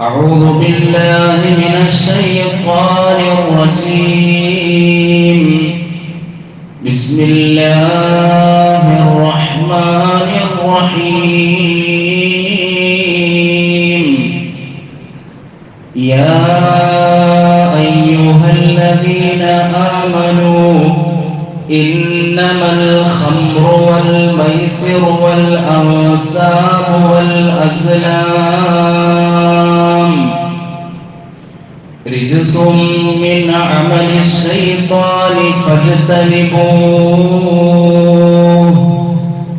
أعوذ بالله من الشيطان الرجيم. بسم الله الرحمن الرحيم. يا أيها الذين آمنوا إنما الخمر والميسر والأنساب والأزلام. رجس من عمل الشيطان فاجتنبوه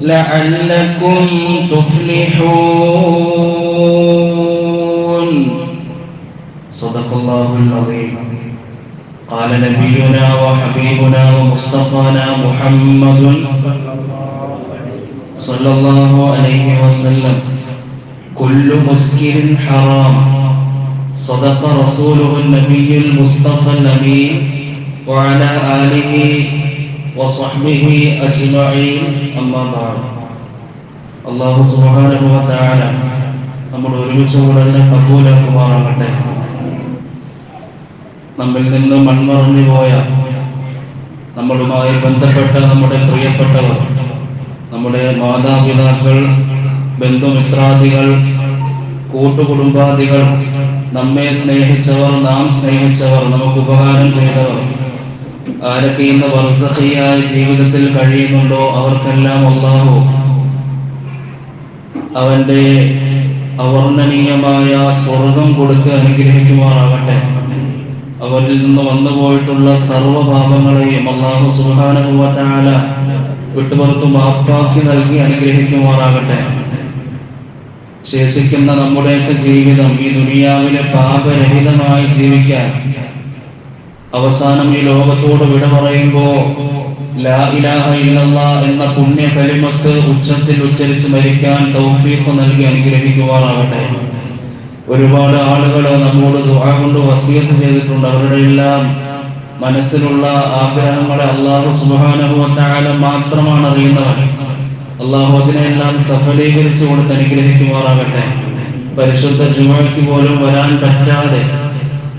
لعلكم تفلحون. صدق الله العظيم. قال نبينا وحبيبنا ومصطفانا محمد صلى الله عليه وسلم كل مسكر حرام صدق رسوله النبي المصطفى الأمين وعلى آله وصحبه أجمعين أما بعد الله سبحانه وتعالى നമ്മൾ ഒരുമിച്ച് കൂടെ കബൂലാക്കുമാറാകട്ടെ നമ്മിൽ നിന്ന് മൺമറഞ്ഞു പോയ നമ്മളുമായി ബന്ധപ്പെട്ട നമ്മുടെ പ്രിയപ്പെട്ടവർ നമ്മുടെ മാതാപിതാക്കൾ ബന്ധുമിത്രാദികൾ കൂട്ടുകുടുംബാദികൾ നമ്മെ സ്നേഹിച്ചവർ നാം സ്നേഹിച്ചവർ നമുക്ക് ഉപകാരം ചെയ്തവർ ആരൊക്കെ ഇന്ന് വർഷയായ ജീവിതത്തിൽ കഴിയുന്നുണ്ടോ അവർക്കെല്ലാം അള്ളാഹു അവന്റെ അവർണനീയമായ സ്വർഗം കൊടുത്ത് അനുഗ്രഹിക്കുമാറാകട്ടെ. അവരിൽ നിന്ന് വന്നുപോയിട്ടുള്ള സർവപാപങ്ങളെയും അള്ളാഹു സുഹാനുഭവത്താല വിട്ടുപുറത്ത് മാപ്പാക്കി നൽകി അനുഗ്രഹിക്കുമാറാകട്ടെ. ശേഷിക്കുന്ന നമ്മുടെയൊക്കെ ജീവിതം ഈ ദുനിയാവിലെ പാപരഹിതമായി ജീവിക്കാൻ അവസാനം ഈ ലോകത്തോട് വിട പറയുമ്പോ ലാ ഇലാഹ എന്ന പുണ്യ കലിമത്ത് ഉച്ചത്തിൽ ഉച്ചരിച്ച് മരിക്കാൻ തൗഫീഖ് നൽകി അനുഗ്രഹിക്കുവാറാകട്ടെ ഒരുപാട് ആളുകൾ നമ്മോട് ദുആ കൊണ്ട് വസീയത്ത് ചെയ്തിട്ടുണ്ട്. അവരുടെ എല്ലാം മനസ്സിലുള്ള ആഗ്രഹങ്ങളെ അള്ളാഹു തആല മാത്രമാണ് അറിയുന്നവൻ. അള്ളാഹു അതിനെല്ലാം സഫലീകരിച്ചു കൊടുത്ത് അനുഗ്രഹിക്കുമാറാകട്ടെ. പരിശുദ്ധ ജുമയ്ക്ക് പോലും വരാൻ പറ്റാതെ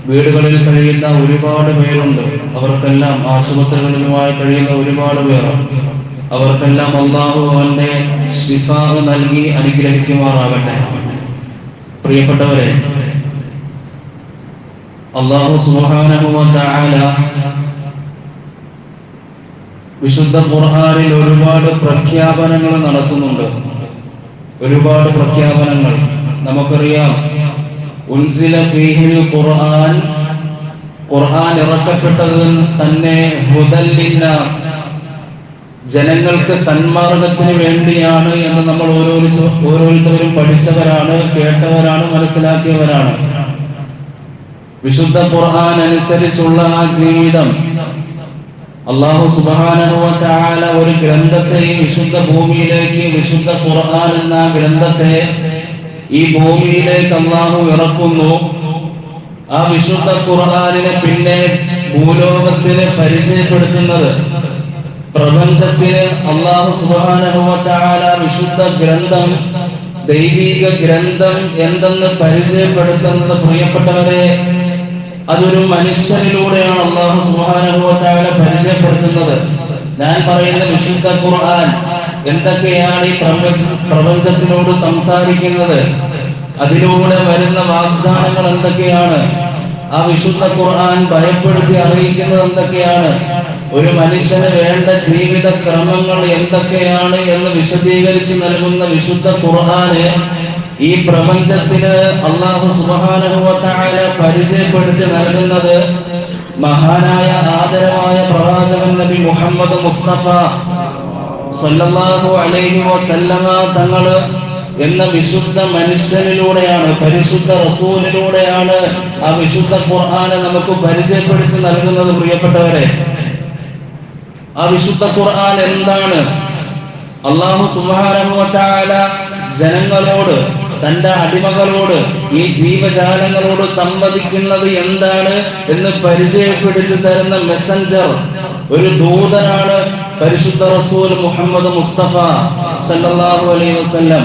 വീടുകളിൽ കഴിയുന്ന ഒരുപാട് പേരുണ്ട്. അവർക്കെല്ലാം ആശുപത്രികളിലുമായി കഴിയുന്ന ഒരുപാട് പേർ. അവർക്കെല്ലാം അള്ളാഹു അവന്റെ ശിഫാഹ് നൽകി അനുഗ്രഹിക്കുമാറാകട്ടെ. പ്രിയപ്പെട്ടവരെ അള്ളാഹു സുബ്ഹാനഹു വ വിശുദ്ധ ഖുർആനിൽ ഒരുപാട് പ്രഖ്യാപനങ്ങൾ നടത്തുന്നുണ്ട്. ഒരുപാട് പ്രഖ്യാപനങ്ങൾ. നമുക്കറിയാം. ഉൻസില ഫീഹിൽ ഖുർആൻ ഖുർആൻ ഇറക്കപ്പെട്ടത് തന്നെ ജനങ്ങൾക്ക് സന്മാർഗത്തിന് വേണ്ടിയാണ് എന്ന് നമ്മൾ ഓരോരുത്തരും പഠിച്ചവരാണ് കേട്ടവരാണ് മനസ്സിലാക്കിയവരാണ്. വിശുദ്ധ ഖുർആൻ അനുസരിച്ചുള്ള ആ ജീവിതം. അള്ളാഹു തആല ഒരു ഗ്രന്ഥത്തെ ഈ വിശുദ്ധ ഭൂമിയിലേക്ക് വിശുദ്ധ ഖുർആൻ എന്ന ഗ്രന്ഥത്തെ ഈ ഭൂമിയിലേക്ക് അള്ളാഹു ഇറക്കുന്നു. ആ വിശുദ്ധ ഖുർആനിനെ പിന്നെ ഭൂലോകത്തിന് പരിചയപ്പെടുത്തുന്നത് പ്രപഞ്ചത്തിന് അള്ളാഹു തആല വിശുദ്ധ ഗ്രന്ഥം ദൈവിക ഗ്രന്ഥം എന്തെന്ന് പരിചയപ്പെടുത്തുന്നത് പ്രിയപ്പെട്ടവരെ അതൊരു മനുഷ്യനിലൂടെയാണ് അള്ളാഹു സുബാനുഭവത്തായ പരിചയപ്പെടുത്തുന്നത്. ഞാൻ പറയുന്ന വിശുദ്ധ ഖുർആൻ എന്തൊക്കെയാണ് ഈ പ്രപഞ്ച പ്രപഞ്ചത്തിനോട് സംസാരിക്കുന്നത്? അതിലൂടെ വരുന്ന വാഗ്ദാനങ്ങൾ എന്തൊക്കെയാണ്? ആ വിശുദ്ധ ഖുർആൻ ഭയപ്പെടുത്തി അറിയിക്കുന്നത് എന്തൊക്കെയാണ്? ഒരു മനുഷ്യന് വേണ്ട ജീവിത ക്രമങ്ങൾ എന്തൊക്കെയാണ് എന്ന് വിശദീകരിച്ച് നൽകുന്ന വിശുദ്ധ ഖുർആന് ഈ പ്രപഞ്ചത്തിന് അള്ളാഹു സുബാനുഭവത്തായ പരിചയപ്പെടുത്തി നൽകുന്നത് മഹാനായ ആദരവായ പ്രവാചകൻ നബി മുഹമ്മദ് മുസ്തഫ സല്ലല്ലാഹു അലൈഹി വസല്ലമ തങ്ങൾ എന്ന വിശുദ്ധ മനുഷ്യനിലൂടെയാണ് പരിശുദ്ധ റസൂലിലൂടെയാണ് ആ വിശുദ്ധ ഖുർആാനെ നമുക്ക് പരിചയപ്പെടുത്തി നൽകുന്നത് പ്രിയപ്പെട്ടവരെ. ആ വിശുദ്ധ ഖുർആൻ എന്താണ്? അള്ളാഹു തആല ജനങ്ങളോട് തന്റെ അടിമകളോട് ഈ ജീവജാലങ്ങളോട് സംവദിക്കുന്നത് എന്താണ് എന്ന് പരിചയപ്പെടുത്തി തരുന്ന മെസ്സഞ്ചർ ഒരു ദൂതനാണ് പരിശുദ്ധ റസൂൽ മുഹമ്മദ് മുസ്തഫ സല്ലല്ലാഹു അലൈഹി വസല്ലം.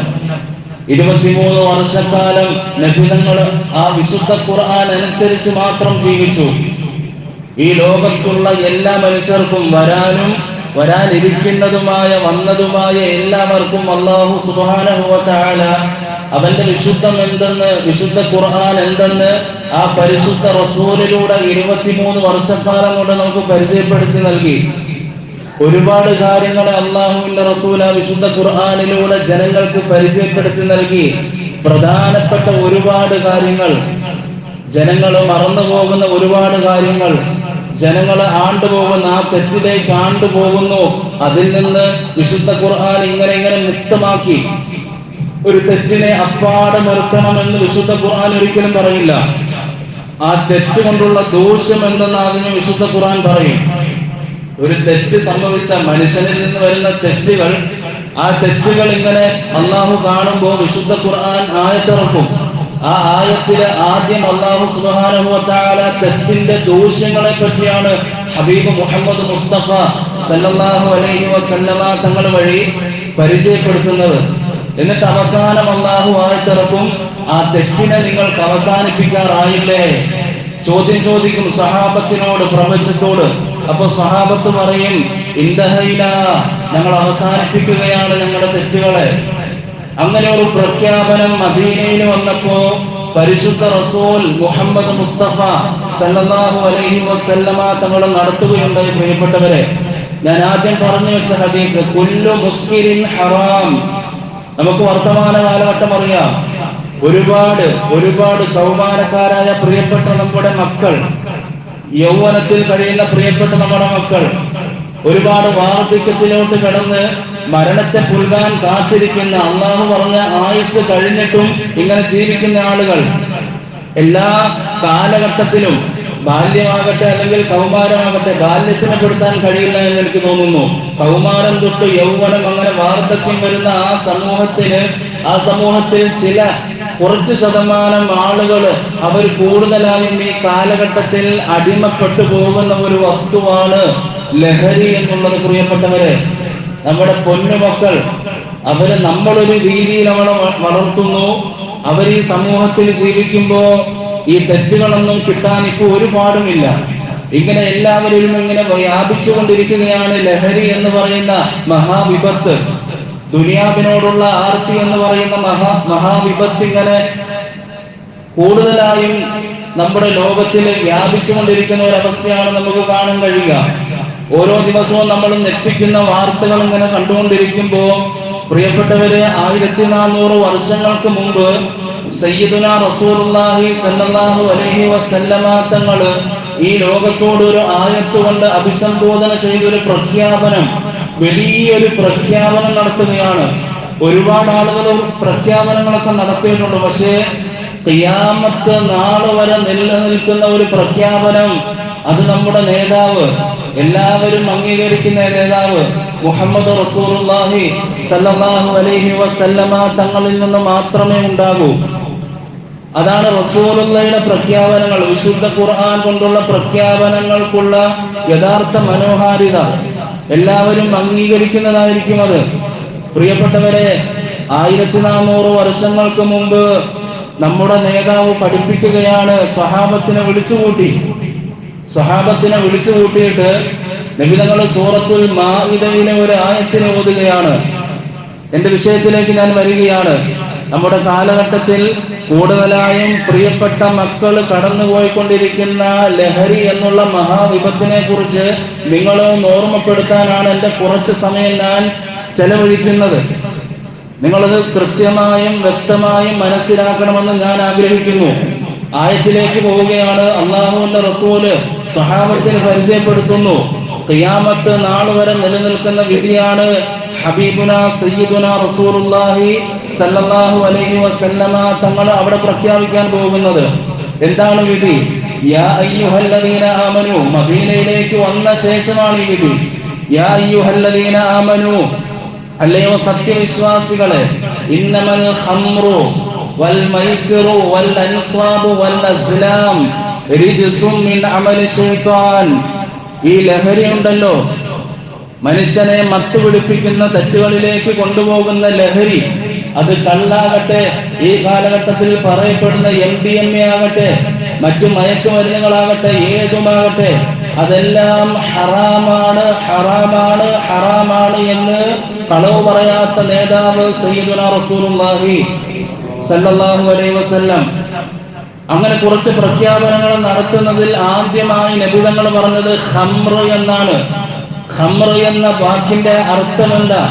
ഇരുപത്തിമൂന്ന് വർഷക്കാലം നബിതങ്ങൾ ആ വിശുദ്ധ ഖുർആൻ അനുസരിച്ച് മാത്രം ജീവിച്ചു. ഈ ലോകത്തുള്ള എല്ലാ മനുഷ്യർക്കും വരാനും വരാനിരിക്കുന്നതുമായ വന്നതുമായ എല്ലാവർക്കും അള്ളാഹു സുബാനുഭവത്താല അവന്റെ വിശുദ്ധം എന്തെന്ന് വിശുദ്ധ ഖുർആൻ എന്തെന്ന് ആ പരിശുദ്ധ റസൂലിലൂടെ ഇരുപത്തിമൂന്ന് വർഷക്കാലം കൊണ്ട് നമുക്ക് പരിചയപ്പെടുത്തി നൽകി. ഒരുപാട് കാര്യങ്ങളെ അള്ളാഹുവിന്റെ റസൂൽ ആ വിശുദ്ധ ഖുർആാനിലൂടെ ജനങ്ങൾക്ക് പരിചയപ്പെടുത്തി നൽകി. പ്രധാനപ്പെട്ട ഒരുപാട് കാര്യങ്ങൾ. ജനങ്ങൾ മറന്നുപോകുന്ന ഒരുപാട് കാര്യങ്ങൾ. ജനങ്ങൾ ആണ്ടുപോകുന്ന ആ തെറ്റിലേക്ക് ആണ്ടുപോകുന്നു. അതിൽ നിന്ന് വിശുദ്ധ ഖുർആൻ ഇങ്ങനെ ഇങ്ങനെ മുക്തമാക്കി ഒരു തെറ്റിനെ അപ്പാടെ നിർത്തണമെന്ന് വിശുദ്ധ ഖുർആൻ ഒരിക്കലും പറയില്ല. ആ തെറ്റ് കൊണ്ടുള്ള ദോഷം എന്തെന്ന് അതിന് വിശുദ്ധ ഖുർആൻ പറയും. ഒരു തെറ്റ് സംഭവിച്ച മനുഷ്യനിൽ നിന്ന് വരുന്ന തെറ്റുകൾ ആ തെറ്റുകൾ ഇങ്ങനെ അള്ളാഹു കാണുമ്പോൾ വിശുദ്ധ ഖുർആൻ ആയത്തിറക്കും. ആ ആയത്തിൽ ആദ്യം അള്ളാഹു സുബാനുഭവത്താല തെറ്റിന്റെ ദൂഷ്യങ്ങളെ പറ്റിയാണ് ഹബീബ് മുഹമ്മദ് മുസ്തഫ സല്ലാഹു അലൈഹി വസല്ലമ തങ്ങൾ വഴി പരിചയപ്പെടുത്തുന്നത്. എന്നിട്ട് അവസാനം അള്ളാഹു ആയത്തിറക്കും ആ തെറ്റിനെ നിങ്ങൾക്ക് അവസാനിപ്പിക്കാറായില്ലേ? ചോദ്യം ചോദിക്കും സഹാബത്തിനോട് പ്രപഞ്ചത്തോട്. അപ്പൊ സഹാബത്ത് പറയും ഇന്ദഹയില ഞങ്ങൾ അവസാനിപ്പിക്കുകയാണ് ഞങ്ങളുടെ തെറ്റുകളെ. അങ്ങനെ ഒരു പ്രഖ്യാപനം മദീനയിൽ വന്നപ്പോ പരിശുദ്ധ റസൂൽ മുഹമ്മദ് മുസ്തഫ സല്ലല്ലാഹു അലൈഹി വസല്ലമ തങ്ങൾ നടത്തുകയുണ്ടായി പ്രിയപ്പെട്ടവരെ. ഞാൻ ആദ്യം പറഞ്ഞു വെച്ച ഹദീസ് കുല്ലു മുസ്കിരിൻ ഹറാം. നമുക്ക് വർത്തമാന കാലഘട്ടം അറിയാം. ഒരുപാട് ഒരുപാട് കൗമാരക്കാരായ പ്രിയപ്പെട്ട നമ്മുടെ മക്കൾ യൗവനത്തിൽ കഴിയുന്ന പ്രിയപ്പെട്ട നമ്മുടെ മക്കൾ ഒരുപാട് വാർദ്ധക്യത്തിലോട്ട് കടന്ന് മരണത്തെ പുൽകാൻ കാത്തിരിക്കുന്ന അള്ളാഹു പറഞ്ഞ ആയുസ് കഴിഞ്ഞിട്ടും ഇങ്ങനെ ജീവിക്കുന്ന ആളുകൾ എല്ലാ കാലഘട്ടത്തിലും ബാല്യമാകട്ടെ അല്ലെങ്കിൽ കൗമാരമാകട്ടെ ബാല്യത്തിനെ പെടുത്താൻ കഴിയില്ല എന്ന് എനിക്ക് തോന്നുന്നു. കൗമാരം തൊട്ട് യൗവനം അങ്ങനെ വാർദ്ധക്യം വരുന്ന ആ സമൂഹത്തിന് ആ സമൂഹത്തിൽ ചില കുറച്ച് ശതമാനം ആളുകൾ അവർ കൂടുതലായും ഈ കാലഘട്ടത്തിൽ അടിമപ്പെട്ടു പോകുന്ന ഒരു വസ്തുവാണ് ലഹരി എന്നുള്ളത് പ്രിയപ്പെട്ടവരെ. നമ്മുടെ പൊന്നുമക്കൾ അവർ നമ്മളൊരു രീതിയിൽ അവളെ വളർത്തുന്നു. അവർ ഈ സമൂഹത്തിൽ ജീവിക്കുമ്പോ ഈ തെറ്റുകളൊന്നും കിട്ടാൻ ഇപ്പൊ ഒരുപാടുമില്ല. ഇങ്ങനെ എല്ലാവരിലും ഇങ്ങനെ വ്യാപിച്ചുകൊണ്ടിരിക്കുകയാണ് ലഹരി എന്ന് പറയുന്ന മഹാവിപത്ത്. ദുനിയാവിനോടുള്ള ആർത്തി എന്ന് പറയുന്ന മഹാ മഹാവിപത്ത് ഇങ്ങനെ കൂടുതലായും നമ്മുടെ ലോകത്തിൽ വ്യാപിച്ചുകൊണ്ടിരിക്കുന്ന ഒരു അവസ്ഥയാണ് നമുക്ക് കാണാൻ കഴിയുക. ഓരോ ദിവസവും നമ്മൾ ഞെട്ടിക്കുന്ന വാർത്തകൾ ഇങ്ങനെ കണ്ടുകൊണ്ടിരിക്കുമ്പോ പ്രിയപ്പെട്ടവര് ആയിരത്തി നാനൂറ് വർഷങ്ങൾക്ക് മുമ്പ് സയ്യിദുന റസൂലുള്ളാഹി സല്ലല്ലാഹു അലൈഹി വസല്ലമ തങ്ങൾ ഈ ലോകത്തോട് ഒരു ആയത്ത് കൊണ്ട് അഭിസംബോധന ചെയ്തൊരു പ്രഖ്യാപനം വലിയൊരു പ്രഖ്യാപനം നടത്തുകയാണ്. ഒരുപാട് ആളുകൾ പ്രഖ്യാപനങ്ങളൊക്കെ നടത്തിയിട്ടുണ്ട്. പക്ഷേ ഖിയാമത്ത് നാൾ വരെ നിലനിൽക്കുന്ന ഒരു പ്രഖ്യാപനം അത് നമ്മുടെ നേതാവ് എല്ലാവരും അംഗീകരിക്കുന്ന നേതാവ് മുഹമ്മദ് റസൂലുള്ളാഹി സല്ലല്ലാഹു അലൈഹി വസല്ലമ തങ്ങളിൽ നിന്ന് മാത്രമേ ഉണ്ടാകൂ. അതാണ് റസൂലുള്ളയുടെ പ്രഖ്യാപനങ്ങൾ. വിശുദ്ധ ഖുർആൻ കൊണ്ടുള്ള പ്രഖ്യാപനങ്ങൾക്കുള്ള യഥാർത്ഥ മനോഹാരിത. എല്ലാവരും അംഗീകരിക്കുന്നതായിരിക്കും അത്. പ്രിയപ്പെട്ടവരെ ആയിരത്തി നാനൂറ് വർഷങ്ങൾക്ക് മുമ്പ് നമ്മുടെ നേതാവ് പഠിപ്പിക്കുകയാണ് സഹാബത്തിനെ വിളിച്ചുകൂട്ടി. സ്വഹാബത്തിനെ വിളിച്ചു കൂട്ടിയിട്ട് നിബിതങ്ങൾ സൂറത്തുൽ മാവിതയിലെ ഒരു ആയത്തിനെ ഓതുകയാണ്. എന്റെ വിഷയത്തിലേക്ക് ഞാൻ വരികയാണ്. നമ്മുടെ കാലഘട്ടത്തിൽ കൂടുതലായും പ്രിയപ്പെട്ട മക്കൾ കടന്നുപോയിക്കൊണ്ടിരിക്കുന്ന ലഹരി എന്നുള്ള മഹാവിപത്തിനെ കുറിച്ച് നിങ്ങളെ ഓർമ്മപ്പെടുത്താനാണ് എന്റെ കുറച്ച് സമയം ഞാൻ ചെലവഴിക്കുന്നത്. നിങ്ങളത് കൃത്യമായും വ്യക്തമായും മനസ്സിലാക്കണമെന്ന് ഞാൻ ആഗ്രഹിക്കുന്നു. ആയത്തിലേക്ക് പോവുകയാണ്. അള്ളാഹുവിന്റെ റസൂൽ സഹാബത്തിന് പരിചയപ്പെടുത്തുന്നു. ഖിയാമത്ത് നാൾ വരെ നിലനിൽക്കുന്ന വിധിയാണ് ഹബീബുന സയ്യിദുന റസൂലുള്ളാഹി സല്ലല്ലാഹു അലൈഹി വസല്ലമ തങ്ങൾ അവിടെ പ്രഖ്യാപിക്കാൻ പോകുന്നത്. എന്താണ് വിധി? യാ അയ്യുഹല്ലദീന ആമനു മദീനയിലേക്ക് വന്ന ശേഷമാണ് ഈ വിധി. യാ അയ്യുഹല്ലദീന ആമനു അല്ലയോ സത്യവിശ്വാസികളെ ഇന്നമൽ ഖംറു വൽ والأنصاب والأزلام رجس من عمل الشيطان ഈ ലഹരി ഉണ്ടല്ലോ മനുഷ്യനെ മത്തുപിടിപ്പിക്കുന്ന തെറ്റുകളിലേക്ക് കൊണ്ടുപോകുന്ന ലഹരി. അത് കള്ളാകട്ടെ ഈ കാലഘട്ടത്തിൽ പറയപ്പെടുന്ന എം ഡി എം എ ആകട്ടെ മറ്റു മയക്കുമരുന്നുകളാകട്ടെ ഏതുമാകട്ടെ അതെല്ലാം ഹറാമാണ് ഹറാമാണ് ഹറാമാണ് എന്ന് കളവ് പറയാത്ത നേതാവ് സയ്യിദുന റസൂലുള്ളാഹി സല്ലല്ലാഹു അലൈഹി വസല്ലം. അങ്ങനെ കുറച്ച് പ്രഖ്യാപനങ്ങൾ നടത്തുന്നതിൽ ആദ്യമായി നബിതങ്ങൾ പറഞ്ഞത് ഖംർ എന്നാണ്. ഖംർ എന്ന വാക്കിന്റെ അർത്ഥമെന്താ?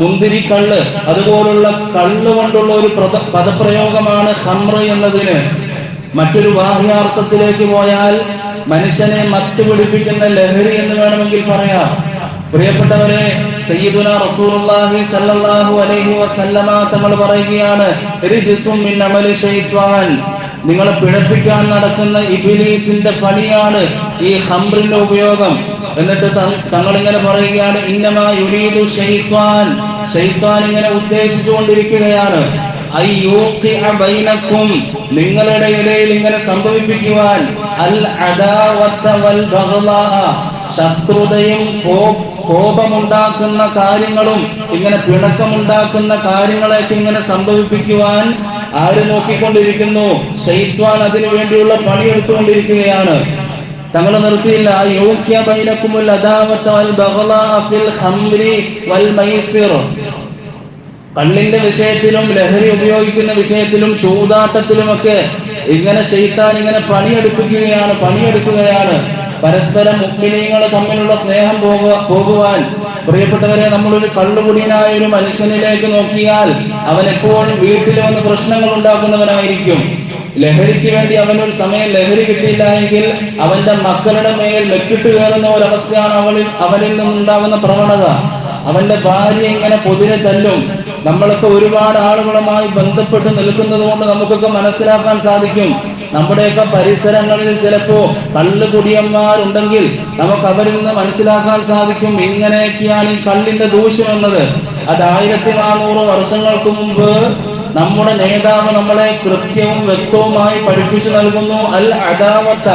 മുന്തിരി കള്ള് അതുപോലുള്ള കള്ള് കൊണ്ടുള്ള ഒരു പദപ്രയോഗമാണ് ഖംർ എന്നതിന്. മറ്റൊരു ബാഹ്യാർത്ഥത്തിലേക്ക് പോയാൽ മനുഷ്യനെ മത്തുപിടിപ്പിക്കുന്ന ലഹരി എന്ന് വേണമെങ്കിൽ പറയാം. പ്രിയപ്പെട്ടവരെ സയ്യിദുന റസൂലുള്ളാഹി സല്ലല്ലാഹു അലൈഹി വസല്ലമ തങ്ങൾ പറയുകയാണ് റിജ്സും മിൻ അമലി ശൈത്വാൻ. നിങ്ങളെ പിഴപ്പിക്കാൻ നടക്കുന്ന ഇബിലീസിന്റെ പണിയാണ് ഈ ഹംറിന്റെ ഉപയോഗം. എന്നിട്ട് തങ്ങൾ ഇങ്ങനെ പറയുകയാണ് ഇന്നമാ യുരീദു ശൈത്വാൻ. ഷൈത്വാൻ ഇങ്ങനെ ഉദ്ദേശിച്ചുകൊണ്ടിരിക്കുകയാണ് നിങ്ങളുടെ ഇടയിൽ ഇങ്ങനെ സംഭവിപ്പിക്കുവാൻ അൽ അദാവത്ത വൽ ശത്രുതയും കോപമുണ്ടാക്കുന്ന കാര്യങ്ങളും ഇങ്ങനെ പിണക്കമുണ്ടാക്കുന്ന കാര്യങ്ങളൊക്കെ ഇങ്ങനെ സംഭവിപ്പിക്കുവാൻ ആര് നോക്കിക്കൊണ്ടിരിക്കുന്നു? ശൈത്വാൻ അതിനു വേണ്ടിയുള്ള പണിയെടുത്തുകൊണ്ടിരിക്കുകയാണ്. തങ്ങൾ നിർത്തിയില്ല. യോഗ്യ ബൈനക്കുമുൽ വൽ കള്ളിന്റെ വിഷയത്തിലും ലഹരി ഉപയോഗിക്കുന്ന വിഷയത്തിലും ചൂതാട്ടത്തിലുമൊക്കെ ഇങ്ങനെ ചെയ്താൻ ഇങ്ങനെ പണിയെടുപ്പിക്കുകയാണ് പണിയെടുക്കുകയാണ്. പരസ്പരം മുക്മിനീങ്ങൾ തമ്മിലുള്ള സ്നേഹം പോകുക പോകുവാൻ പ്രിയപ്പെട്ടവരെ നമ്മളൊരു കള്ളുകുടിയനായ ഒരു മനുഷ്യനിലേക്ക് നോക്കിയാൽ അവൻ എപ്പോഴും വീട്ടിൽ വന്ന് പ്രശ്നങ്ങൾ ഉണ്ടാക്കുന്നവനായിരിക്കും. ലഹരിക്ക് വേണ്ടി അവനൊരു സമയം ലഹരി കിട്ടിയില്ല എങ്കിൽ അവന്റെ മക്കളുടെ മേൽ മെക്കിട്ട് കയറുന്ന ഒരവസ്ഥയാണ് അവളിൽ അവനിൽ നിന്നുണ്ടാകുന്ന പ്രവണത. അവന്റെ ഭാര്യ ഇങ്ങനെ പൊതിരെ തല്ലും. നമ്മളൊക്കെ ഒരുപാട് ആളുകളുമായി ബന്ധപ്പെട്ട് നിൽക്കുന്നത് കൊണ്ട് നമുക്കൊക്കെ മനസ്സിലാക്കാൻ സാധിക്കും. നമ്മുടെയൊക്കെ പരിസരങ്ങളിൽ ചിലപ്പോ കള്ളുകുടിയന്മാരുണ്ടെങ്കിൽ നമുക്ക് അവരിൽ നിന്ന് മനസ്സിലാക്കാൻ സാധിക്കും ഇങ്ങനെയൊക്കെയാണ് ഈ കള്ളിന്റെ ദൂഷ്യം എന്നത്. അത് ആയിരത്തി നാനൂറ് വർഷങ്ങൾക്ക് മുമ്പ് നമ്മുടെ നേതാവ് നമ്മളെ കൃത്യവും വ്യക്തവുമായി പഠിപ്പിച്ചു നൽകുന്നു. അൽ അദാവത്ത.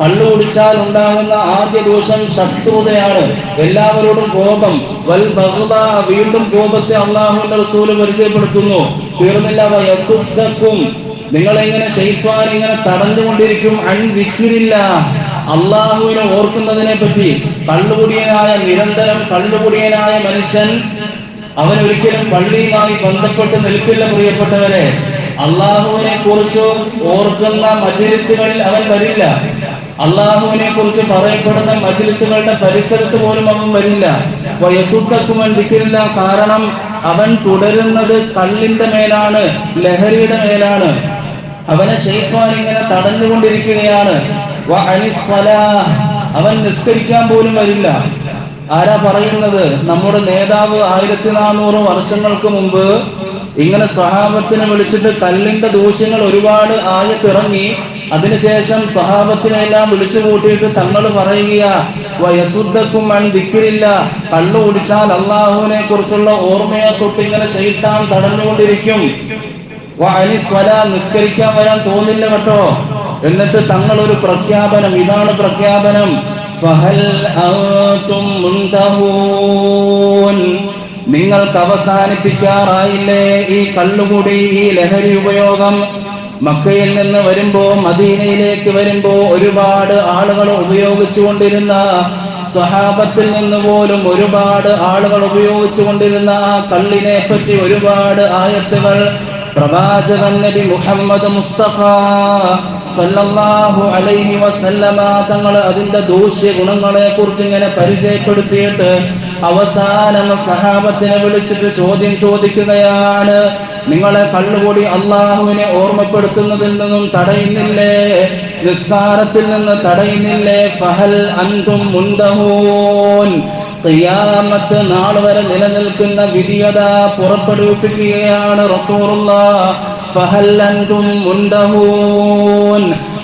കള്ളു കുടിച്ചാൽ ഉണ്ടാകുന്ന ആദ്യ ദോഷം ശത്രുതയാണ്. എല്ലാവരോടും കോപം. വൽ ബഹുത വീണ്ടും കോപത്തെ അള്ളാഹുവിന്റെ റസൂൽ പരിചയപ്പെടുത്തുന്നു. തീർന്നില്ല വയസുദ്ധക്കും നിങ്ങളെങ്ങനെ ഷെയ്ഫാൻ ഇങ്ങനെ തടഞ്ഞുകൊണ്ടിരിക്കും? അൺവിക്കിരില്ല അള്ളാഹുവിനെ ഓർക്കുന്നതിനെ പറ്റി കള്ളുകുടിയനായ നിരന്തരം കള്ളുകുടിയനായ മനുഷ്യൻ അവൻ ഒരിക്കലും പള്ളിയുമായി ബന്ധപ്പെട്ട് നിൽക്കില്ല പ്രിയപ്പെട്ടവരെ. അള്ളാഹുവിനെ കുറിച്ച് ഓർക്കുന്ന മജലിസുകളിൽ അവൻ വരില്ല. അള്ളാഹുവിനെ കുറിച്ച് പറയപ്പെടുന്ന മജ്ലിസുകളുടെ പരിസരത്ത് പോലും അവൻ വരില്ല വയസുദ്ധക്കുമൻ കാരണം അവൻ തുടരുന്നത് കള്ളിന്റെ മേലാണ് ലഹരിയുടെ മേലാണ്. അവനെ ഷെയ്ഖാൻ ഇങ്ങനെ തടഞ്ഞുകൊണ്ടിരിക്കുകയാണ്. അവൻ നിസ്കരിക്കാൻ പോലും വരില്ല. ആരാ പറയുന്നത്? നമ്മുടെ നേതാവ് ആയിരത്തി നാനൂറ് വർഷങ്ങൾക്ക് മുമ്പ് ഇങ്ങനെ സഹാബത്തിനെ വിളിച്ചിട്ട് കല്ലിന്റെ ദൂഷ്യങ്ങൾ ഒരുപാട് ആയത്തിറങ്ങി. അതിനുശേഷം സ്വഹാബത്തിനെല്ലാം വിളിച്ചു കൂട്ടിയിട്ട് തങ്ങൾ പറയുക വയസുദ്ധക്കും മൺ ദിക്കിരില്ല കള്ളു കുടിച്ചാൽ അള്ളാഹുവിനെ കുറിച്ചുള്ള ഓർമ്മയെ തൊട്ട് ഇങ്ങനെ ശൈത്താൻ തടഞ്ഞുകൊണ്ടിരിക്കും. നിസ്കരിക്കാൻ വരാൻ തോന്നില്ല കേട്ടോ. എന്നിട്ട് തങ്ങൾ ഒരു പ്രഖ്യാപനം ഇതാണ് പ്രഖ്യാപനം. ഫഹൽ മുൻതഹൂൻ. നിങ്ങൾക്ക് അവസാനിപ്പിക്കാറായില്ലേ ഈ കള്ളുകൂടി ഈ ലഹരി ഉപയോഗം? മക്കയിൽ നിന്ന് വരുമ്പോ മദീനയിലേക്ക് വരുമ്പോ ഒരുപാട് ആളുകൾ ഉപയോഗിച്ചുകൊണ്ടിരുന്ന സ്വഹാബത്തിൽ നിന്ന് പോലും ഒരുപാട് ആളുകൾ ഉപയോഗിച്ചുകൊണ്ടിരുന്ന ആ കള്ളിനെ പറ്റി ഒരുപാട് ആയത്തുകൾ പ്രവാചകൻ നബി മുഹമ്മദ് മുസ്തഫ സല്ലല്ലാഹു അലൈഹി വസല്ലമ തങ്ങൾ അതിന്റെ ദൂഷ്യ ഗുണങ്ങളെ കുറിച്ച് ഇങ്ങനെ പരിചയപ്പെടുത്തിയിട്ട് അവസാനം സഹാബത്തിനെ വിളിച്ചിട്ട് ചോദ്യം ചോദിക്കുകയാണ്. നിങ്ങളെ കള്ളുകൂടി അള്ളാഹുവിനെ ഓർമ്മപ്പെടുത്തുന്നതിൽ നിന്നും തടയുന്നില്ലേ? നിസ്കാരത്തിൽ നിന്ന് തടയുന്നില്ലേ? ഫഹൽ അന്തും മുന്തഹൂൻ. ഖിയാമത്ത് നാൾ വരെ നിലനിൽക്കുന്ന വിധിയത പുറപ്പെടുവിപ്പിക്കുകയാണ് റസൂറുള്ള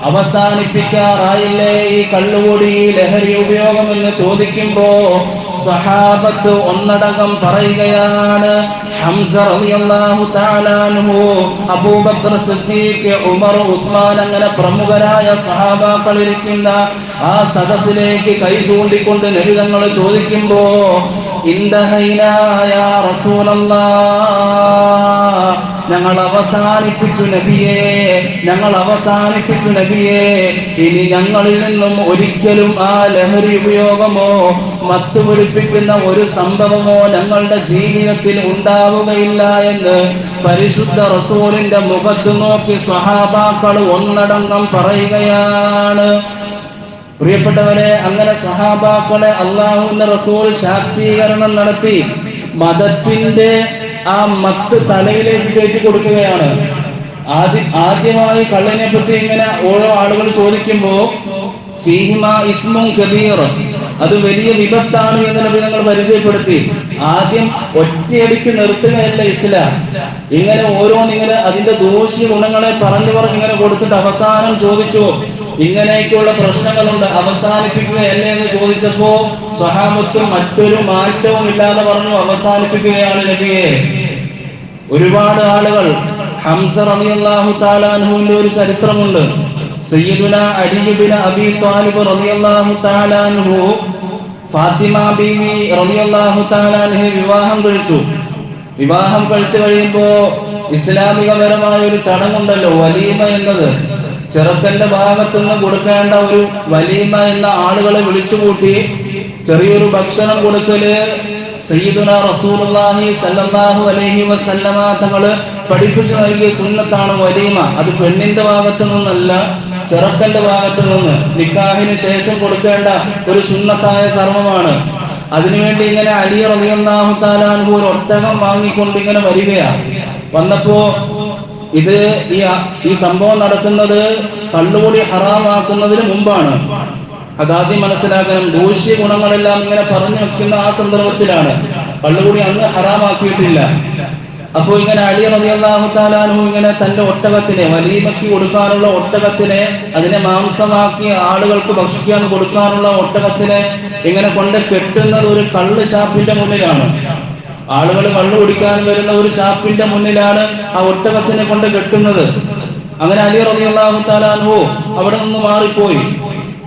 അവസാനിപ്പിക്കാറായില്ലേ ഈ കള്ളുകൂടി ലഹരി ഉപയോഗം എന്ന് ചോദിക്കുമ്പോ സഹാബത്ത് ഒന്നടങ്കം പറയുകയാണ്. ഹംസ റളിയല്ലാഹു അബൂബക്കർ സിദ്ദീഖ് ഉമർ ഉസ്മാൻ അങ്ങനെ പ്രമുഖരായ സഹാബാക്കൾ ഇരിക്കുന്ന ആ സദസ്സിലേക്ക് കൈ ചൂണ്ടിക്കൊണ്ട് നബിതങ്ങൾ ചോദിക്കുമ്പോ ഇന്ദഹൈനായ റസൂലല്ലാഹ് ഞങ്ങൾ അവസാനിപ്പിച്ചു നബിയെ ഞങ്ങൾ അവസാനിപ്പിച്ചു നബിയെ. ഇനി ഞങ്ങളിൽ നിന്നും ഒരിക്കലും ആ ലഹരി ഉപയോഗമോ മത്തു പിടിപ്പിക്കുന്ന ഒരു സംഭവമോ ഞങ്ങളുടെ ജീവിതത്തിൽ ഉണ്ടാവുകയില്ല എന്ന് പരിശുദ്ധ റസൂലിന്റെ മുഖത്ത് നോക്കി സഹാബാക്കൾ ഒന്നടങ്കം പറയുകയാണ്. പ്രിയപ്പെട്ടവരെ അങ്ങനെ സഹാബാക്കളെ അള്ളാഹുവിന്റെ റസൂൽ ശാക്തീകരണം നടത്തി മതത്തിന്റെ ആ മത്ത് തലയിലേക്ക് കയറ്റി കൊടുക്കുകയാണ്. ആദ്യ ആദ്യമായി കള്ളനെ പറ്റി ഇങ്ങനെ ഓരോ ആളുകൾ ചോദിക്കുമ്പോ ഫീഹിമ ഇസ്മും കബീർ അത് വലിയ വിപത്താണ് എന്ന് നബി ഞങ്ങൾ പരിചയപ്പെടുത്തി. ആദ്യം ഒറ്റയടിക്ക് നിർത്തുകയല്ല ഇസ്ലാം. ഇങ്ങനെ ഓരോന്നിങ്ങനെ അതിന്റെ ദൂഷ്യ ഗുണങ്ങളെ പറഞ്ഞു പറഞ്ഞു ഇങ്ങനെ കൊടുത്തിട്ട് അവസാനം ചോദിച്ചു ഇങ്ങനെയൊക്കെയുള്ള പ്രശ്നങ്ങളുണ്ട് അവസാനിപ്പിക്കുകയല്ലേ എന്ന് ചോദിച്ചപ്പോ സഹാമത്തും മറ്റൊരു മാറ്റവും ഇല്ലാതെ പറഞ്ഞു അവസാനിപ്പിക്കുകയാണ് നബിയെ. ഒരുപാട് ആളുകൾ ഹംസ റളിയല്ലാഹു താലാൻഹുവിന്റെ ഒരു ചരിത്രമുണ്ട്. സയ്യിദുന അലിബിൻ അബി താലിബ് റളിയല്ലാഹു താലാൻഹു ഫാത്തിമ ബീവി റളിയല്ലാഹു താലാൻഹെ വിവാഹം കഴിച്ചു. വിവാഹം കഴിച്ചു കഴിയുമ്പോ ഇസ്ലാമികപരമായ ഒരു ചടങ്ങുണ്ടല്ലോ വലീമ എന്നത്. ചെറുക്കന്റെ ഭാഗത്തുനിന്ന് കൊടുക്കേണ്ട ഒരു വലീമ എന്ന ആളുകളെ വിളിച്ചുകൂട്ടി ചെറിയൊരു ഭക്ഷണം കൊടുക്കൽ സയ്യിദുന റസൂലുള്ളാഹി സല്ലല്ലാഹു അലൈഹി വസല്ലമ തങ്ങൾ പഠിപ്പിച്ചു നൽകിയ സുന്നത്താണ് വലീമ. അത് പെണ്ണിന്റെ ഭാഗത്തു നിന്നല്ല ചെറുക്കന്റെ ഭാഗത്തു നിന്ന്. നിക്കാഹിന് ശേഷം കൊടുക്കേണ്ട ഒരു സുന്നത്തായ കർമ്മമാണ്. അതിനുവേണ്ടി ഇങ്ങനെ അലി റളിയല്ലാഹു താലാൻഹു ഒരു ഒട്ടകം വാങ്ങിക്കൊണ്ട് ഇങ്ങനെ വരികയാണ് വന്നപ്പോ ഇത് ഈ ഈ സംഭവം നടക്കുന്നത് കള്ളുകൂടി ഹറാമാക്കുന്നതിന് മുമ്പാണ്. അതാദ്യം മനസ്സിലാക്കണം. ദൂഷ്യ ഗുണങ്ങളെല്ലാം ഇങ്ങനെ പറഞ്ഞു വെക്കുന്ന ആ സന്ദർഭത്തിലാണ്. കള്ളുകൂടി അന്ന് ഹറാമാക്കിയിട്ടില്ല. അപ്പോൾ ഇങ്ങനെ അലി റളിയല്ലാഹു താലാനു ഇങ്ങനെ തന്റെ ഒട്ടകത്തിനെ വലീമക്കി കൊടുക്കാനുള്ള ഒട്ടകത്തിനെ അതിനെ മാംസമാക്കി ആളുകൾക്ക് ഭക്ഷിക്കാൻ കൊടുക്കാനുള്ള ഒട്ടകത്തിനെ ഇങ്ങനെ കൊണ്ട് കെട്ടുന്നത് ഒരു കള്ള് ഷാപ്പിന്റെ മുന്നിലാണ്. ആളുകൾ കള്ളു കുടിക്കാൻ വരുന്ന ഒരു ഷാപ്പിന്റെ മുന്നിലാണ് ആ ഒട്ടകത്തിനെ കൊണ്ട് കെട്ടുന്നത്. അങ്ങനെ അലി റളിയല്ലാഹു താലാൻഹു അവിടെ നിന്ന് മാറിപ്പോയി.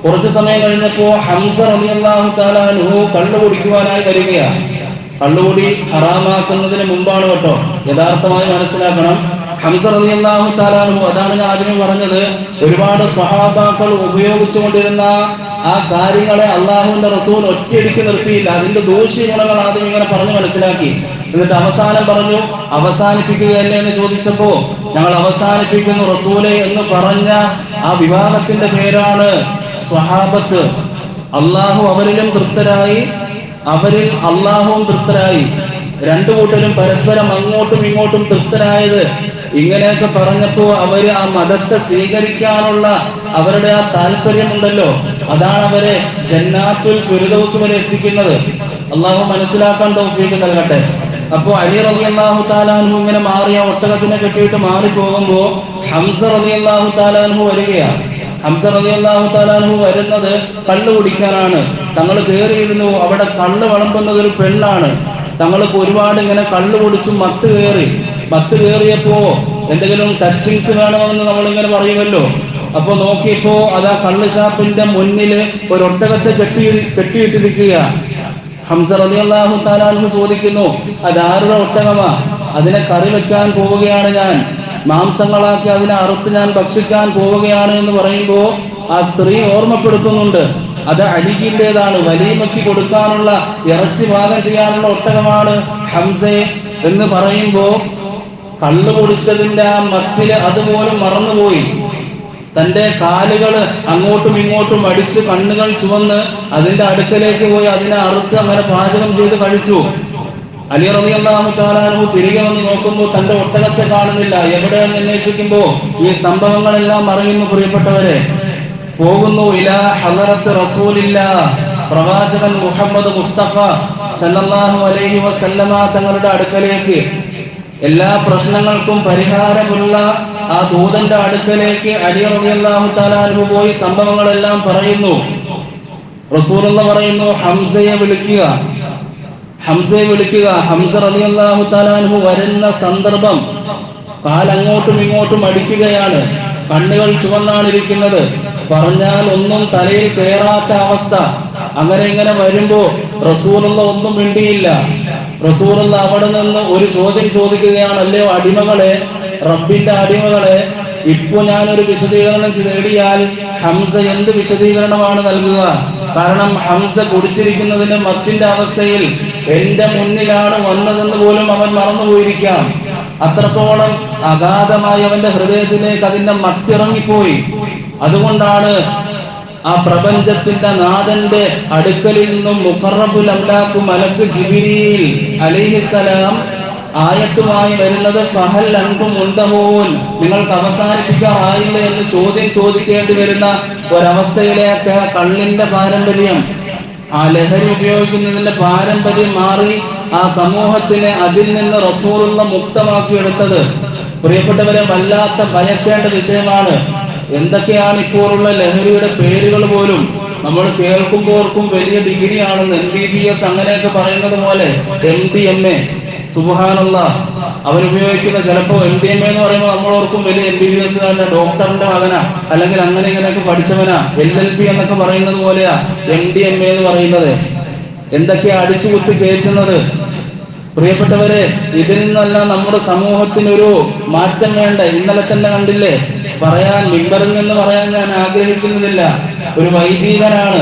കുറച്ചു സമയം കഴിഞ്ഞപ്പോ ഹംസ റളിയല്ലാഹു താലാൻഹു കള്ളു കുടിക്കുവാനായി വരികയാണ്. കള്ളുകൂടി ഹറാമാക്കുന്നതിന് മുമ്പാണ് കേട്ടോ. യഥാർത്ഥമായി മനസ്സിലാക്കണം. ഹംസ റളിയല്ലാഹു അതാണ് ഞാൻ ആദ്യമേ പറഞ്ഞത് ഒരുപാട് സഹാബാക്കൾ ഉപയോഗിച്ചുകൊണ്ടിരുന്ന ആ കാര്യങ്ങളെ അള്ളാഹുവിന്റെ റസൂൽ ഒറ്റയടിക്ക് നിർത്തിയില്ല. അതിന്റെ ദൂഷ്യ ഗുണങ്ങൾ ആദ്യം ഇങ്ങനെ പറഞ്ഞു മനസ്സിലാക്കി. എന്നിട്ട് അവസാനം പറഞ്ഞു അവസാനിപ്പിക്കുകയല്ലേ എന്ന് ചോദിച്ചപ്പോ ഞങ്ങൾ അവസാനിപ്പിക്കുന്നു റസൂലെ എന്ന് പറഞ്ഞ ആ വിവാദത്തിന്റെ പേരാണ് സ്വഹാബത്ത് അള്ളാഹു അവരിലും തൃപ്തരായി അവരിൽ അള്ളാഹുവും തൃപ്തരായി. രണ്ടു കൂട്ടരും പരസ്പരം അങ്ങോട്ടും ഇങ്ങോട്ടും തൃപ്തരായത് ഇങ്ങനെയൊക്കെ പറഞ്ഞപ്പോ അവർ ആ മതത്തെ സ്വീകരിക്കാനുള്ള അവരുടെ ആ താല്പര്യമുണ്ടല്ലോ. അതാണ് അവരെ ജന്നാത്തുൽ ഫിറുദൗസ് വരെ എത്തിക്കുന്നത്. അള്ളാഹു മനസ്സിലാക്കാൻ തൗഫീക്ക് നൽകട്ടെ. അപ്പോ അലി റബി അള്ളാഹു താലാൻഹു ഇങ്ങനെ മാറിയ ഒട്ടകത്തിനെ കെട്ടിയിട്ട് മാറി പോകുമ്പോ ഹംസ റബി അള്ളാഹു താലാൻഹു വരികയാണ്. ഹംസ റബി അള്ളാഹു വരുന്നത് കള്ളു കുടിക്കാനാണ്. തങ്ങൾ കയറിയിരുന്നു അവിടെ കള്ള് വിളമ്പുന്നത് ഒരു പെണ്ണാണ്. തങ്ങൾക്ക് ഒരുപാട് ഇങ്ങനെ കള്ളു കുടിച്ചും മത്ത് കയറി. മത്ത് കയറിയപ്പോ എന്തെങ്കിലും ടച്ചിങ്സ് വേണമെന്ന് നമ്മൾ ഇങ്ങനെ പറയുമല്ലോ. അപ്പൊ നോക്കിയപ്പോ അതാ കള്ള് ഷാപ്പിന്റെ മുന്നിൽ ഒരു ഒട്ടകത്തെ കെട്ടി കെട്ടിയിട്ടിരിക്കുക ഹംസ അള്ളാഹു താലാൻഹു ചോദിക്കുന്നു അതാരുടെ ഒട്ടകമാ? അതിനെ കറി വെക്കാൻ പോവുകയാണ് ഞാൻ. മാംസങ്ങളാക്കി അതിനെ അറുത്ത് ഞാൻ ഭക്ഷിക്കാൻ പോവുകയാണ് എന്ന് പറയുമ്പോൾ ആ സ്ത്രീ ഓർമ്മപ്പെടുത്തുന്നുണ്ട്. അത് അലിഗിന്റേതാണ് വലീമയ്ക്ക് കൊടുക്കാനുള്ള ഇറച്ചി പാകം ചെയ്യാനുള്ള ഒട്ടകമാണ് ഹംസെ എന്ന് പറയുമ്പോ കള്ളു കുടിച്ചതിന്റെ ആ മത്തിൽ അതുപോലും മറന്നുപോയി. തന്റെ കാലുകൾ അങ്ങോട്ടും ഇങ്ങോട്ടും അടിച്ച് കണ്ണുകൾ ചുവന്ന് അതിന്റെ അടുക്കലേക്ക് പോയി അതിനെ അറുത്ത് അങ്ങനെ പാചകം ചെയ്ത് കഴിച്ചു. അലി റബി അള്ളാഹു താലാനു തിരികെ വന്ന് നോക്കുമ്പോൾ തന്റെ ഒട്ടകത്തെ കാണുന്നില്ല. എവിടെയെന്ന് അന്വേഷിക്കുമ്പോ ഈ സംഭവങ്ങളെല്ലാം അറിയുന്നു പ്രിയപ്പെട്ടവരെ. പോകുന്നു ഇലാ റസൂലില്ല. പ്രവാചകൻ മുഹമ്മദ് മുസ്തഫ സല്ലല്ലാഹു അലൈഹി വസല്ലമ തങ്ങളുടെ അടുക്കലേക്ക്. എല്ലാ പ്രശ്നങ്ങൾക്കും പരിഹാരമുള്ള ആ ദൂതന്റെ അടുക്കലേക്ക് അലി റളിയല്ലാഹു താലാനു പോയി സംഭവങ്ങളെല്ലാം പറയുന്നു. റസൂൽ എന്ന് പറയുന്നു ഹംസയെ വിളിക്കുക. ഹംസയെ വിളിക്കുക. ഹംസ അള്ളാഹു താലാൻഹു വരുന്ന സന്ദർഭം കാലങ്ങോട്ടും ഇങ്ങോട്ടും അടിക്കുകയാണ്. കണ്ണുകൾ ചുവന്നാണ് ഇരിക്കുന്നത് പറഞ്ഞാൽ ഒന്നും തലയിൽ കയറാത്ത അവസ്ഥ. അങ്ങനെ ഇങ്ങനെ വരുമ്പോ റസൂലുള്ള ഒന്നും മിണ്ടിയില്ല. റസൂലുള്ള അവിടെ നിന്ന് ഒരു ചോദ്യം ചോദിക്കുകയാണ് അല്ലയോ അടിമകളെ റബ്ബിന്റെ അടിമകളെ. ഇപ്പൊ ഞാനൊരു വിശദീകരണം നേടിയാൽ ഹംസ എന്ത് വിശദീകരണമാണ് നൽകുക? കാരണം ഹംസ കുടിച്ചിരിക്കുന്നതിന്റെ മത്തിന്റെ അവസ്ഥയിൽ എന്റെ മുന്നിലാണ് വന്നതെന്ന് പോലും അവൻ മറന്നുപോയിരിക്കാം. അത്രത്തോളം അഗാധമായി അവന്റെ ഹൃദയത്തിലേക്ക് അതിന്റെ മത്തിറങ്ങിപ്പോയി. അതുകൊണ്ടാണ് ആ പ്രപഞ്ചത്തിന്റെ നാഥന്റെ അടുക്കലിൽ നിന്നും മുഖറബുൽ അംലാഖു മലക്ക് ജിബിരിയിൽ അലിഹിസലാം ആയത്തുമായി വരുന്നത് ഫഹൽ അൻകും ഉണ്ടമോൻ. നിങ്ങൾക്ക് അവസാനിപ്പിക്കാറായില്ല എന്ന് ചോദ്യം ചോദിക്കേണ്ടി വരുന്ന ഒരവസ്ഥയിലേക്ക് കള്ളിന്റെ പാരമ്പര്യം. ആ ലഹരി ഉപയോഗിക്കുന്നതിന്റെ പാരമ്പര്യം മാറി ആ സമൂഹത്തിനെ അതിൽ നിന്ന് റസൂലുള്ള മുക്തമാക്കിയെടുത്തത്. പ്രിയപ്പെട്ടവരെ വല്ലാത്ത ഭയക്കേണ്ട വിഷയമാണ്. എന്തൊക്കെയാണ് ഇപ്പോഴുള്ള ലഹരിയുടെ പേരുകൾ പോലും? നമ്മൾ കേൾക്കുമ്പോർക്കും വലിയ ഡിഗ്രിയാണെന്ന് എം ബി ബി എസ് അങ്ങനെയൊക്കെ പറയുന്നത് പോലെ എം ഡി എം എ സുബാനുള്ള അവരുപയോഗിക്കുന്ന ചിലപ്പോ എം ഡി എം എന്ന് പറയുമ്പോൾ നമ്മൾ ഓർക്കും വലിയ എം ബി ബി എസ് ഡോക്ടറിന്റെ മകനാ. അല്ലെങ്കിൽ അങ്ങനെ ഇങ്ങനെയൊക്കെ പഠിച്ചവനാ. എൽ എൽ പി എന്നൊക്കെ പറയുന്നത് പോലെയാ എം ഡി എം എന്ന് പറയുന്നത്. എന്തൊക്കെയാ അടിച്ചുകുത്തി കയറ്റുന്നത്? പ്രിയപ്പെട്ടവരെ ഇതിൽ നിന്നെല്ലാം നമ്മുടെ സമൂഹത്തിനൊരു മാറ്റം വേണ്ട? ഇന്നലെ തന്നെ കണ്ടില്ലേ? പറയാൻ മിമ്പറിൽ നിന്ന് പറയാൻ ഞാൻ ആഗ്രഹിക്കുന്നില്ല ഒരു വൈദികനാണ്.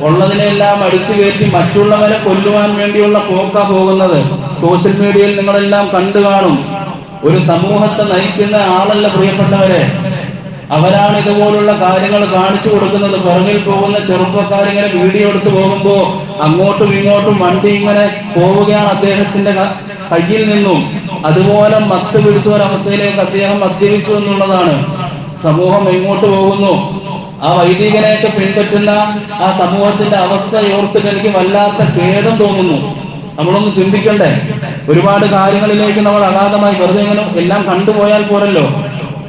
ഉള്ളതിനെല്ലാം അടിച്ചു കയറ്റി മറ്റുള്ളവരെ കൊല്ലുവാൻ വേണ്ടിയുള്ള പോക്ക പോകുന്നത് സോഷ്യൽ മീഡിയയിൽ നിങ്ങളെല്ലാം കണ്ടു കാണും. ഒരു സമൂഹത്തെ നയിക്കുന്ന ആളല്ല പ്രിയപ്പെട്ടവരെ. അവരാണ് ഇതുപോലുള്ള കാര്യങ്ങൾ കാണിച്ചു കൊടുക്കുന്നത്. പുറകിൽ പോകുന്ന ചെറുപ്പക്കാരിങ്ങനെ വീഡിയോ എടുത്ത് പോകുമ്പോ അങ്ങോട്ടും ഇങ്ങോട്ടും വണ്ടി ഇങ്ങനെ പോവുകയാണ് അദ്ദേഹത്തിന്റെ കയ്യിൽ നിന്നും. അതുപോലെ മത്ത് പിടിച്ച ഒരവസ്ഥയിലേക്ക് അദ്ദേഹം മദ്യപിച്ചു എന്നുള്ളതാണ്. സമൂഹം എങ്ങോട്ട് പോകുന്നു? ആ വൈദികനെയൊക്കെ പിൻപറ്റുന്ന ആ സമൂഹത്തിന്റെ അവസ്ഥ ഓർത്തിട്ട് എനിക്ക് വല്ലാത്ത ഖേദം തോന്നുന്നു. നമ്മളൊന്ന് ചിന്തിക്കണ്ടേ? ഒരുപാട് കാര്യങ്ങളിലേക്ക് നമ്മൾ അഗാധമായി വെറുതെ ഇങ്ങനെ എല്ലാം കണ്ടുപോയാൽ പോരല്ലോ.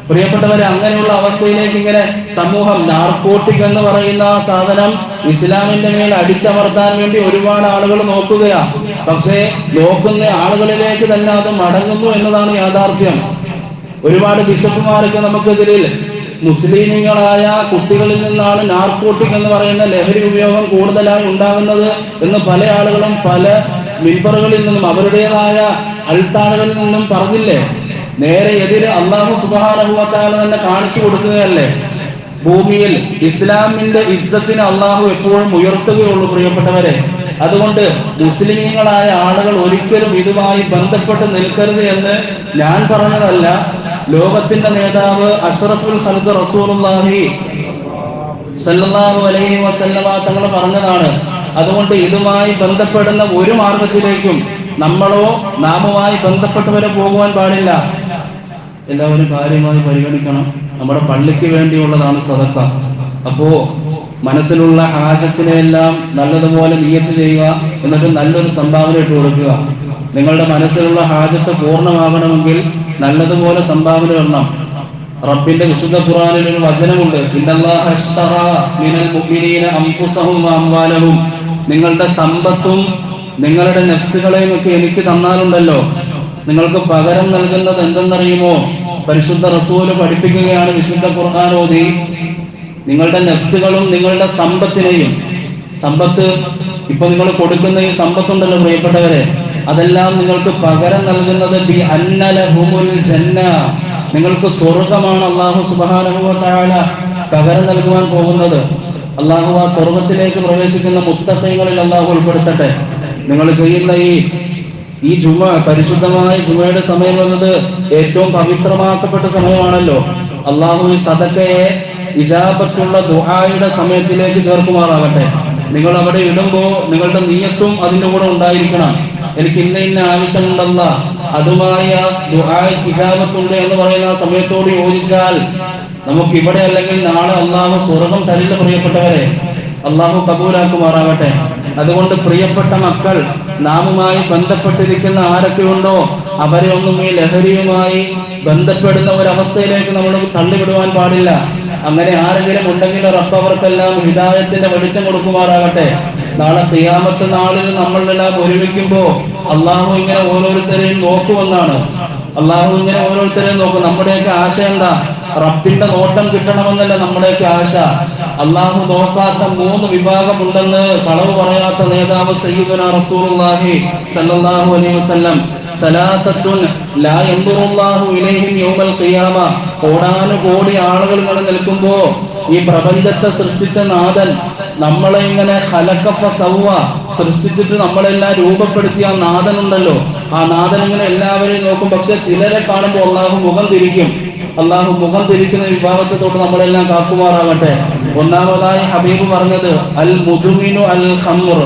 പ്രിയപ്പെട്ടവരെ അങ്ങനെയുള്ള അവസ്ഥയിലേക്ക് ഇങ്ങനെ സമൂഹം നാർക്കോട്ടിക് എന്ന് പറയുന്ന ആ സാധനം ഇസ്ലാമിന്റെ മേൽ അടിച്ചമർത്താൻ വേണ്ടി ഒരുപാട് ആളുകൾ നോക്കുകയാ. പക്ഷേ നോക്കുന്ന ആളുകളിലേക്ക് തന്നെ അത് മടങ്ങുന്നു എന്നതാണ് യാഥാർത്ഥ്യം. ഒരുപാട് ബിഷപ്പുമാരൊക്കെ നമുക്കെതിരിൽ മുസ്ലിമുകളായ കുട്ടികളിൽ നിന്നാണ് നാർക്കോട്ടിക് എന്ന് പറയുന്ന ലഹരി ഉപയോഗം കൂടുതലായി ഉണ്ടാകുന്നത് എന്ന് പല ആളുകളും പല മിമ്പറുകളിൽ നിന്നും അവരുടേതായ അൾത്താളുകളിൽ നിന്നും പറഞ്ഞില്ലേ? നേരെ എതിരെ അള്ളാഹു സുബാനുഭവത്താല തന്നെ കാണിച്ചു കൊടുക്കുകയല്ലേ? ഭൂമിയിൽ ഇസ്ലാമിന്റെ ഇസ്സത്തിന് അള്ളാഹു എപ്പോഴും ഉയർത്തുകയുള്ളൂ പ്രിയപ്പെട്ടവരെ. അതുകൊണ്ട് മുസ്ലിമീങ്ങളായ ആളുകൾ ഒരിക്കലും ഇതുമായി ബന്ധപ്പെട്ട് നിൽക്കരുത് എന്ന് ഞാൻ പറഞ്ഞതല്ല. ലോകത്തിന്റെ നേതാവ് അഷറഫുൽ ഖൽഖ് റസൂലുള്ളാഹി സല്ലല്ലാഹു അലൈഹി വസല്ലമ തങ്ങൾ പറഞ്ഞതാണ്. അതുകൊണ്ട് ഇതുമായി ബന്ധപ്പെടുന്ന ഒരു മാർഗത്തിലേക്കും നമ്മളോ നാമുമായി ബന്ധപ്പെട്ടവരെ പോകുവാൻ പാടില്ല. എല്ലാവരും കാര്യമായി പരിഗണിക്കണം. നമ്മുടെ പള്ളിക്ക് വേണ്ടിയുള്ളതാണ് സദക്ക. അപ്പോ മനസ്സിലുള്ള ഹാജത്തിനെല്ലാം നല്ലതുപോലെ നിയത്ത് ചെയ്യുക എന്നിട്ട് നല്ലൊരു സംഭാവന ഇട്ട് കൊടുക്കുക. നിങ്ങളുടെ മനസ്സിലുള്ള ഹാജത്ത് പൂർണമാകണമെങ്കിൽ നല്ലതുപോലെ സംഭാവന ഇടണം. റബ്ബിന്റെ വിശുദ്ധ ഖുറാനിൽ ഒരു വചനമുണ്ട്. നിങ്ങളുടെ സമ്പത്തും നിങ്ങളുടെ നെഫ്സുകളെയും ഒക്കെ എനിക്ക് തന്നാലുണ്ടല്ലോ. നിങ്ങൾക്ക് പകരം നൽകുന്നത് എന്തെന്നറിയുമോ? പരിശുദ്ധ റസൂൽ പഠിപ്പിക്കുകയാണ് വിശുദ്ധ ഖുർആാനോദി നിങ്ങളുടെ നെഫ്സുകളും നിങ്ങളുടെ സമ്പത്തിനെയും സമ്പത്ത് ഇപ്പൊ നിങ്ങൾ കൊടുക്കുന്ന ഈ സമ്പത്തുണ്ടല്ലോ പ്രിയപ്പെട്ടവരെ അതെല്ലാം നിങ്ങൾക്ക് പകരം നൽകുന്നത് ബി ജന്ന. നിങ്ങൾക്ക് സ്വർഗമാണ് അള്ളാഹു സുബാനുഭവത്തായ പകരം നൽകുവാൻ പോകുന്നത്. അള്ളാഹു ആ സ്വർഗത്തിലേക്ക് പ്രവേശിക്കുന്ന മുത്തക്കൈകളിൽ അള്ളാഹു ഉൾപ്പെടുത്തട്ടെ. നിങ്ങൾ ചെയ്യുന്ന ഈ ഈ ജുമ പരിശുദ്ധമായ ജുമയുടെ സമയം എന്നത് ഏറ്റവും പവിത്രമാക്കപ്പെട്ട സമയമാണല്ലോ. അള്ളാഹു ഈ സദക്കയെ ഇജാബത്തുള്ള ദുഹായുടെ സമയത്തിലേക്ക് ചേർക്കുമാറാകട്ടെ. നിങ്ങൾ അവിടെ ഇടുമ്പോ നിങ്ങളുടെ നീയത്തും അതിന്റെ കൂടെ ഉണ്ടായിരിക്കണം. എനിക്ക് ഇന്ന ഇന്ന ആവശ്യമുണ്ടല്ല. അതുമായ ദുഹായ് ഇജാബത്തുണ്ട് എന്ന് പറയുന്ന ആ സമയത്തോട് യോജിച്ചാൽ നമുക്ക് ഇവിടെ അല്ലെങ്കിൽ നാളെ അള്ളാഹു സ്വർഗം തരില്ല പ്രിയപ്പെട്ടവരെ അള്ളാഹു കബൂലാക്കുമാറാകട്ടെ. അതുകൊണ്ട് പ്രിയപ്പെട്ട മക്കൾ നാമുമായി ബന്ധപ്പെട്ടിരിക്കുന്ന ആരൊക്കെയുണ്ടോ അവരെ ഒന്നും ഈ ലഹരിയുമായി ബന്ധപ്പെടുന്ന ഒരവസ്ഥയിലേക്ക് നമ്മൾ തള്ളിവിടുവാൻ പാടില്ല. അങ്ങനെ ആരെങ്കിലും ഉണ്ടെങ്കിൽ റബ്ബ് അവർക്കെല്ലാം ഹിദായത്തിന്റെ വെളിച്ചം കൊടുക്കുമാറാകട്ടെ. നാളെ തിയാമത്തെ നാളിൽ നമ്മളെല്ലാം ഒരുമിക്കുമ്പോ അള്ളാഹു ഇങ്ങനെ ഓരോരുത്തരെയും നോക്കുമെന്നാണ്. അള്ളാഹു ഇങ്ങനെ ഓരോരുത്തരെയും നോക്കും. നമ്മുടെയൊക്കെ ആശ എന്താ? റബ്ബിന്റെ നോട്ടം കിട്ടണമെന്നല്ല നമ്മുടെയൊക്കെ ആശ. അള്ളാഹു നോക്കാത്ത മൂന്ന് വിഭാഗമുണ്ടെന്ന് കളവ് പറയാത്ത നേതാവ് റസൂലുള്ളാഹി അലൈഹി വസല്ലം. ലാ യൗമൽ ഖിയാമ. കോടാനുകോടി ആളുകൾ ഇങ്ങനെ നിൽക്കുമ്പോ ഈ പ്രപഞ്ചത്തെ സൃഷ്ടിച്ച നാഥൻ നമ്മളെ ഇങ്ങനെ സൃഷ്ടിച്ചിട്ട് നമ്മളെല്ലാം രൂപപ്പെടുത്തിയ ആ നാഥൻ ഉണ്ടല്ലോ ആ നാഥൻ ഇങ്ങനെ എല്ലാവരെയും നോക്കും. പക്ഷെ ചിലരെ കാണുമ്പോൾ അള്ളാഹു മുഖം തിരിക്കും. അള്ളാഹു മുഖം തിരിക്കുന്ന വിഭാഗത്തെ തൊട്ട് നമ്മളെല്ലാം കാക്കുമാറാകട്ടെ. ഒന്നാമതായി ഹബീബ് പറഞ്ഞത് അൽ മുതുമിനു അൽ ഖമ്ർ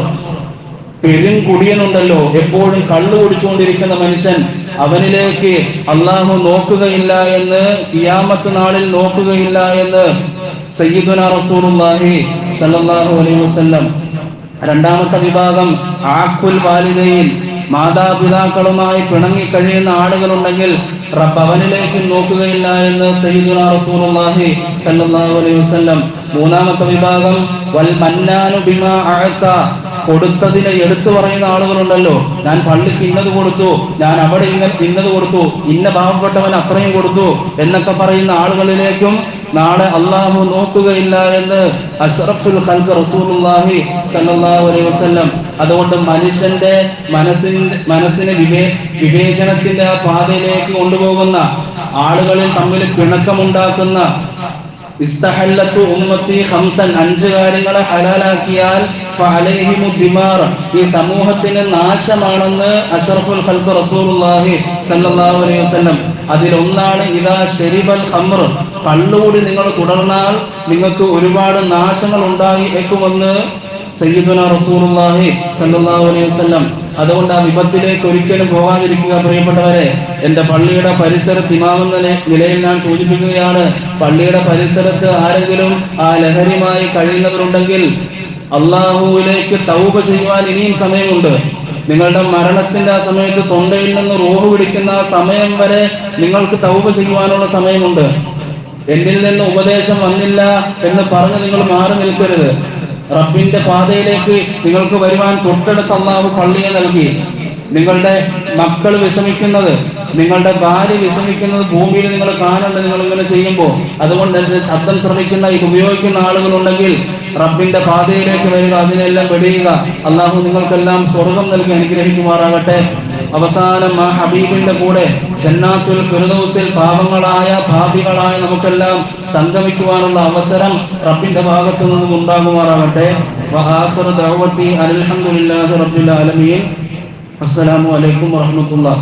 പെരുംകുടിയനുണ്ടല്ലോ എപ്പോഴും കള്ളു കുടിച്ചുകൊണ്ടിരിക്കുന്ന മനുഷ്യൻ അവനിലേക്ക് അള്ളാഹു നോക്കുകയില്ല എന്ന് കിയാമത്ത് നാളിൽ നോക്കുകയില്ല എന്ന് സയ്യിദുന റസൂലുള്ളാഹി സല്ലല്ലാഹു അലൈഹി വസല്ലം. രണ്ടാമത്തെ വിഭാഗം ആക്കുൽ വാലിദയിൽ മാതാപിതാക്കളുമായി പിണങ്ങി കഴിയുന്ന ആളുകളുണ്ടെങ്കിൽ റബ്ബ് അവനിലേക്ക് നോക്കുകയില്ല എന്ന് റസൂലുള്ളാഹി അലൈഹി വസല്ലം മൂന്നാമത്തെ വിഭാഗം വൽ മന്നാനു ബിമാ അഅത കൊടുത്തതിനെ എടുത്തു പറയുന്ന ആളുകളുണ്ടല്ലോ. ഞാൻ പള്ളിക്ക് ഇന്നത് കൊടുത്തു ഞാൻ അവിടെ ഇന്ന ഇന്നത് കൊടുത്തു ഇന്ന പാവപ്പെട്ടവൻ അത്രയും കൊടുത്തു എന്നൊക്കെ പറയുന്ന ആളുകളിലേക്കും നാളെ അള്ളാഹു നോക്കുകയില്ല എന്ന് അഷറഫുൽ റസൂലുള്ളാഹി അലൈഹി വസല്ലം. അതുകൊണ്ട് മനുഷ്യന്റെ മനസ്സിന്റെ മനസ്സിനെ വിവേ വിവേചനത്തിന്റെ ആ പാതയിലേക്ക് കൊണ്ടുപോകുന്ന ആളുകളിൽ തമ്മിൽ പിണക്കമുണ്ടാക്കുന്ന ഇസ്തഹല്ലത്തു ഉമ്മത്തി ഹംസൻ അഞ്ച് കാര്യങ്ങളെ ഹലാലാക്കിയാൽ ദിമാർ ഈ സമൂഹത്തിന് നാശമാണെന്ന് അഷറഫുൽ ഖൽഖ് റസൂലുള്ളാഹി സല്ലല്ലാഹു അലൈഹി വസല്ലം അതിലൊന്നാണ് ഇദാ ഷെരിബൽ ഖംർ കള്ളുകൂടി നിങ്ങൾ തുടർന്നാൽ നിങ്ങൾക്ക് ഒരുപാട് നാശങ്ങൾ ഉണ്ടായി ഉണ്ടായേക്കുമെന്ന് സയ്യിദുന റസൂലുള്ളാഹി സല്ലല്ലാഹു അലൈഹി വസല്ലം. അതുകൊണ്ട് ആ വിപത്തിലേക്ക് ഒരിക്കലും പോകാതിരിക്കുക പ്രിയപ്പെട്ടവരെ എന്റെ പള്ളിയുടെ പരിസരത്ത് ഇമാമെന്ന നില- നിലയിൽ ഞാൻ സൂചിപ്പിക്കുകയാണ് പള്ളിയുടെ പരിസരത്ത് ആരെങ്കിലും ആ ലഹരിയുമായി കഴിയുന്നവരുണ്ടെങ്കിൽ അള്ളാഹുവിലേക്ക് തൗബ ചെയ്യുവാൻ ഇനിയും സമയമുണ്ട്. നിങ്ങളുടെ മരണത്തിന്റെ ആ സമയത്ത് തൊണ്ടയിൽ നിന്ന് റോഹ് പിടിക്കുന്ന ആ സമയം വരെ നിങ്ങൾക്ക് തൗബ ചെയ്യുവാനുള്ള സമയമുണ്ട്. എന്നിൽ നിന്ന് ഉപദേശം വന്നില്ല എന്ന് പറഞ്ഞ് നിങ്ങൾ മാറി നിൽക്കരുത്. റബ്ബിന്റെ പാതയിലേക്ക് നിങ്ങൾക്ക് വരുവാൻ തൊട്ടടുത്ത് അള്ളാഹു പള്ളിയെ നൽകി. നിങ്ങളുടെ മക്കൾ വിഷമിക്കുന്നത് നിങ്ങളുടെ ഭാര്യ വിഷമിക്കുന്നത് ഭൂമിയിൽ നിങ്ങൾ കാണുന്നുണ്ട് നിങ്ങൾ ഇങ്ങനെ ചെയ്യുമ്പോൾ. അതുകൊണ്ട് എന്റെ ശബ്ദം ശ്രമിക്കുന്ന ഇത് ഉപയോഗിക്കുന്ന ആളുകളുണ്ടെങ്കിൽ റബ്ബിന്റെ പാതയിലേക്ക് വരിക അതിനെല്ലാം വെടിയുക. അള്ളാഹു നിങ്ങൾക്കെല്ലാം സ്വർഗം നൽകി അനുഗ്രഹിക്കുമാറാകട്ടെ. അവസാനം ആ ഹബീബിന്റെ കൂടെ ജന്നാത്തുൽ ഫിർദൗസിൽ പാപങ്ങളായ ഭാവികളായ നമുക്കെല്ലാം സംഗമിക്കുവാനുള്ള അവസരം റബ്ബിന്റെ ഭാഗത്തു നിന്നും ഉണ്ടാകുമാറാകട്ടെ. ആലമീൻ. അസ്സലാമു അലൈക്കും വറഹ്മത്തുള്ളാഹി.